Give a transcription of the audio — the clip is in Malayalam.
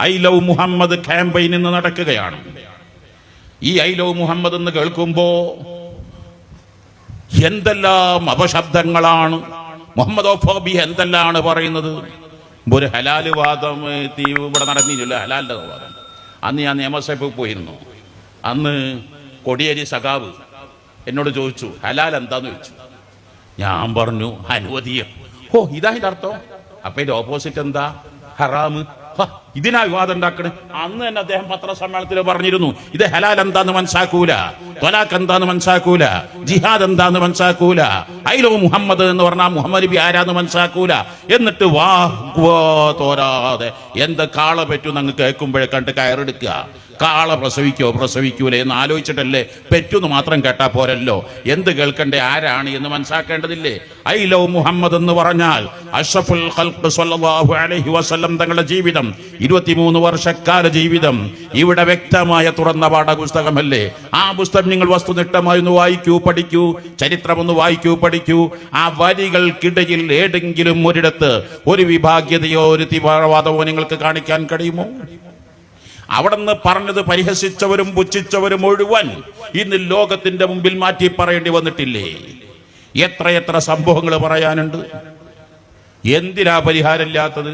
ഐ ലവ് മുഹമ്മദ് ക്യാമ്പയിൻ ഇന്ന് നടക്കുകയാണ്. ഈ ഐ ലവ് മുഹമ്മദ് എന്ന് കേൾക്കുമ്പോ എന്തെല്ലാം അപശബ്ദങ്ങളാണ്. മുഹമ്മദ് ഓഫോബി എന്തെല്ലാണ് പറയുന്നത്? ഒരു ഹലാൽ വാദം ഇവിടെ നടന്നില്ല ഹലാലിന്റെ വാദം. അന്ന് ഞാൻ നിയമസഭയിൽ പോയിരുന്നു. അന്ന് കൊടിയേരി സഖാവ് എന്നോട് ചോദിച്ചു ഹലാൽ എന്താന്ന് ചോദിച്ചു. ഞാൻ പറഞ്ഞു അനുവദീയം. ഓ ഇതാ ഇതർത്ഥം. അപ്പൊ ഇതിന്റെ ഓപ്പോസിറ്റ് എന്താ? ഹറാമ്. ഇതിനാ വിവാദം ഉണ്ടാക്കണേ. അന്ന് തന്നെ അദ്ദേഹം പത്രസമ്മേളനത്തിൽ പറഞ്ഞിരുന്നു ഇത് ഹലാൽ എന്താന്ന് മനസ്സാക്കൂല തൊലാഖ് എന്താന്ന് മനസ്സാക്കൂല ജിഹാദ് എന്താന്ന് മനസ്സാക്കൂല ഐലോ മുഹമ്മദ് എന്ന് പറഞ്ഞാൽ മുഹമ്മദ് നബി ആരാന്ന് മനസ്സാക്കൂല. എന്നിട്ട് വാ തോരാതെ എന്ത് കാള പറ്റൂ അങ്ങ് കേൾക്കുമ്പോഴേ കണ്ട് കയറെടുക്കുക. കാള പ്രസവിക്കോ പ്രസവിക്കൂലേ എന്ന് ആലോചിച്ചിട്ടല്ലേ? പെറ്റുന്ന് മാത്രം കേട്ടാ പോരല്ലോ. എന്ത് കേൾക്കണ്ടേ? ആരാണ് എന്ന് മനസ്സിലാക്കേണ്ടതില്ലേ ഐ ലവ് മുഹമ്മദ് എന്ന് പറഞ്ഞാൽ അഷ്റഫുൽ ഖൽഖ് സ്വല്ലല്ലാഹു അലൈഹി വസല്ലം തങ്ങളുടെ ജീവിതം ഇരുപത്തിമൂന്ന് വർഷക്കാല ജീവിതം ഇവിടെ വ്യക്തമായ തുറന്ന പാഠപുസ്തകമല്ലേ? ആ പുസ്തകം നിങ്ങൾ വസ്തുനിഷ്ഠമായി ഒന്ന് വായിക്കൂ പഠിക്കൂ ചരിത്രം ഒന്ന് വായിക്കൂ പഠിക്കൂ. ആ വരികൾക്കിടയിൽ ഏതെങ്കിലും ഒരിടത്ത് ഒരു വിഭാഗ്യതയോ ഒരു തീവ്രവാദമോ നിങ്ങൾക്ക് കാണിക്കാൻ കഴിയുമോ? അവിടെ നിന്ന് പറഞ്ഞത് പരിഹസിച്ചവരും പുച്ഛിച്ചവരും മുഴുവൻ ഇന്ന് ലോകത്തിന്റെ മുമ്പിൽ മാറ്റി പറയേണ്ടി വന്നിട്ടില്ലേ? എത്ര എത്ര സംഭവങ്ങൾ പറയാനുണ്ട്? എന്തിനാ പരിഹാരമില്ലാത്തത്?